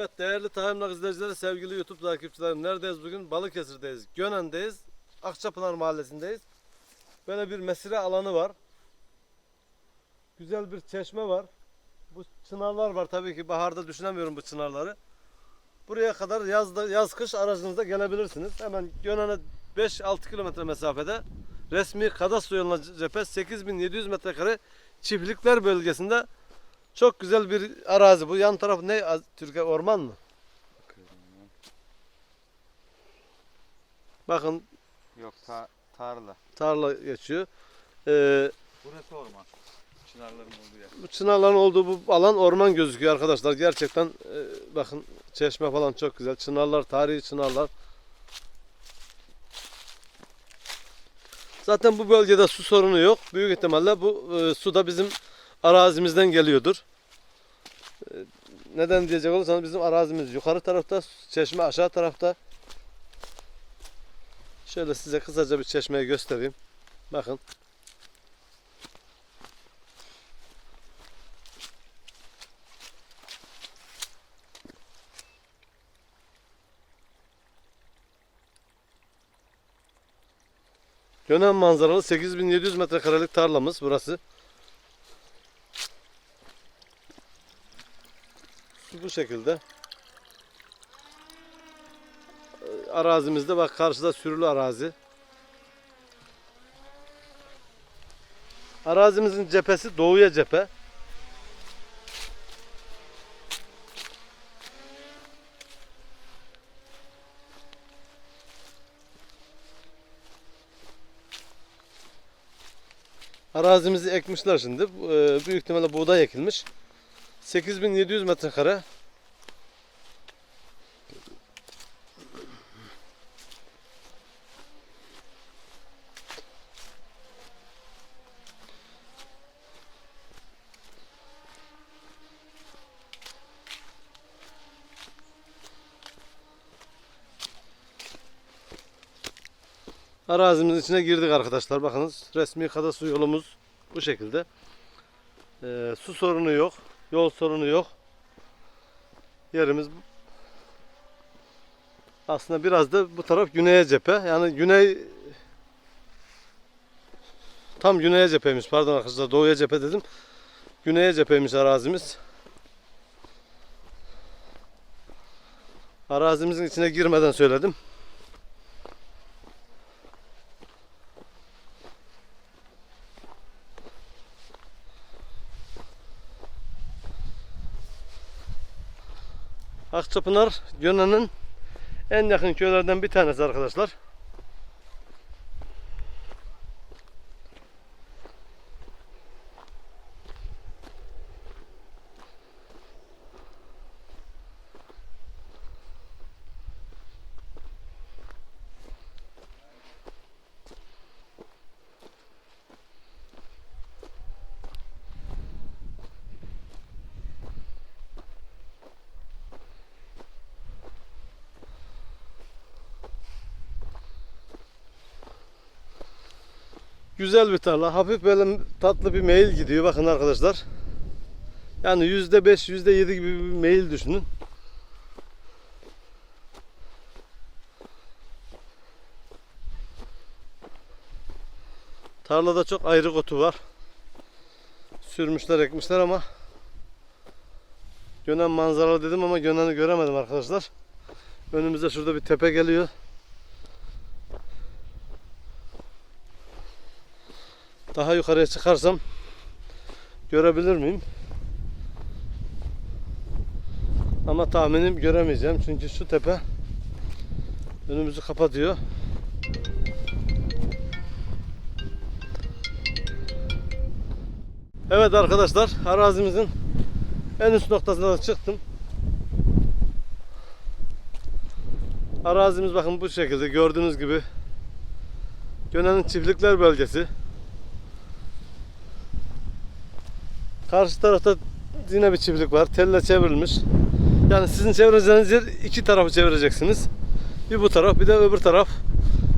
Evet değerli Tahammülak izleyicileri, sevgili YouTube takipçilerim. Neredeyiz bugün? Balıkesir'deyiz. Gönen'deyiz. Akçapınar mahallesindeyiz. Böyle bir mesire alanı var. Güzel bir çeşme var. Bu çınarlar var tabii ki baharda düşünemiyorum bu çınarları. Buraya kadar yazda, yaz kış aracınızda gelebilirsiniz. Hemen Gönen'e 5-6 kilometre mesafede resmi kadastro yoluna cephe 8700 metrekare çiftlikler bölgesinde çok güzel bir arazi bu. Yan taraf ne? Türkiye orman mı? Bakın Yok ta tarla. tarla geçiyor. Ee, Burası orman. Çınarların olduğu yer. bu çınarların olduğu bu alan orman gözüküyor arkadaşlar. Gerçekten e, bakın çeşme falan çok güzel. Çınarlar, tarihi çınarlar. Zaten bu bölgede su sorunu yok. Büyük ihtimalle bu e, su da bizim arazimizden geliyordur. E, neden diyecek olursanız bizim arazimiz yukarı tarafta, çeşme aşağı tarafta. Şöyle size kısaca bir çeşmeyi göstereyim. Bakın. Gönen manzaralı 8700 metrekarelik tarlamız burası. Bu şekilde. Ee, Arazimizde bak karşıda sürülü arazi. Arazimizin cephesi doğuya cephe. Arazimizi ekmişler şimdi. E, Büyük ihtimalle buğday ekilmiş. 8700 metrekare. Arazimizin içine girdik arkadaşlar. Bakınız resmi kadastro yolumuz bu şekilde. Ee, su sorunu yok. Yol sorunu yok. Yerimiz aslında biraz da bu taraf güneye cephe. Yani güney tam güneye cepheymiş. Pardon arkadaşlar doğuya cephe dedim. Güneye cepheymiş arazimiz. Arazimizin içine girmeden söyledim. Akçapınar Gönen'in en yakın köylerden bir tanesi arkadaşlar. Güzel bir tarla. Hafif böyle tatlı bir meyil gidiyor. Bakın arkadaşlar. Yani yüzde beş, yüzde yedi gibi bir meyil düşünün. Tarlada çok ayrı otu var. Sürmüşler, ekmişler ama Gönen manzaralı dedim ama Gönen'i göremedim arkadaşlar. Önümüzde şurada bir tepe geliyor. Daha yukarıya çıkarsam görebilir miyim? Ama tahminim göremeyeceğim çünkü şu tepe önümüzü kapatıyor. Evet arkadaşlar arazimizin en üst noktasına çıktım. Arazimiz bakın bu şekilde gördüğünüz gibi Gönen'in çiftlikler bölgesi. Karşı tarafta yine bir çiftlik var. Telle çevrilmiş. Yani sizin çevireceğiniz yer iki tarafı çevireceksiniz. Bir bu taraf bir de öbür taraf.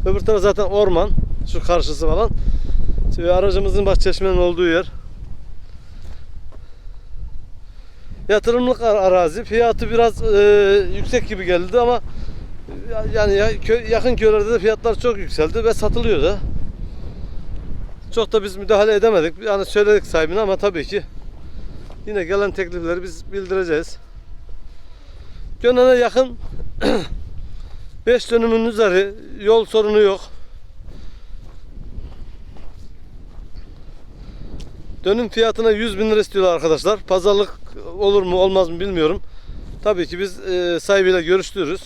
Öbür taraf zaten orman. Şu karşısı falan. Şimdi aracımızın bak olduğu yer. yatırımlık ar- arazi. Fiyatı biraz e, yüksek gibi geldi ama ya- yani yakın köylerde de fiyatlar çok yükseldi ve satılıyor da. Çok da biz müdahale edemedik. Yani söyledik sahibine ama tabii ki yine gelen teklifleri biz bildireceğiz. Gönen'e yakın 5 dönümün üzeri yol sorunu yok. Dönüm fiyatına 100 bin lira istiyorlar arkadaşlar. Pazarlık olur mu olmaz mı bilmiyorum. Tabii ki biz e, sahibiyle görüştürürüz.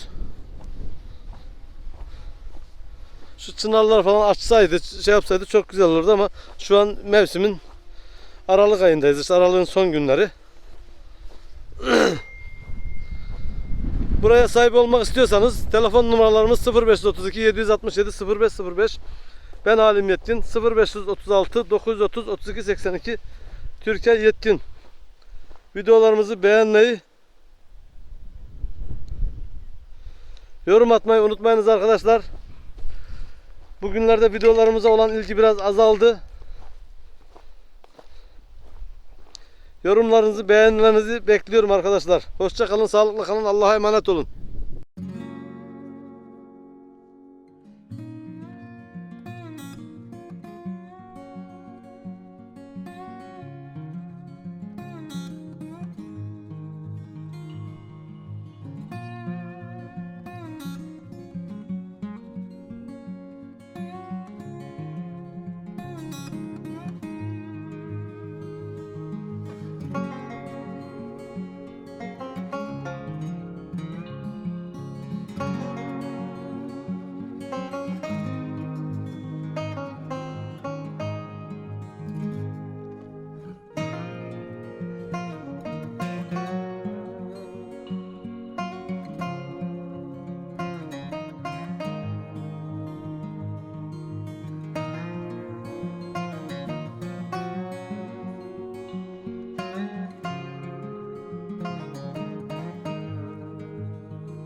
Şu çınarlar falan açsaydı, şey yapsaydı çok güzel olurdu ama şu an mevsimin Aralık ayındayız. İşte Aralık'ın son günleri. Buraya sahip olmak istiyorsanız telefon numaralarımız 0532 767 0505 ben Halim Yetkin 0536 930 32 82 Türkiye Yetkin videolarımızı beğenmeyi yorum atmayı unutmayınız arkadaşlar bugünlerde videolarımıza olan ilgi biraz azaldı yorumlarınızı beğenilerinizi bekliyorum arkadaşlar. Hoşça kalın sağlıklı kalın. Allah'a emanet olun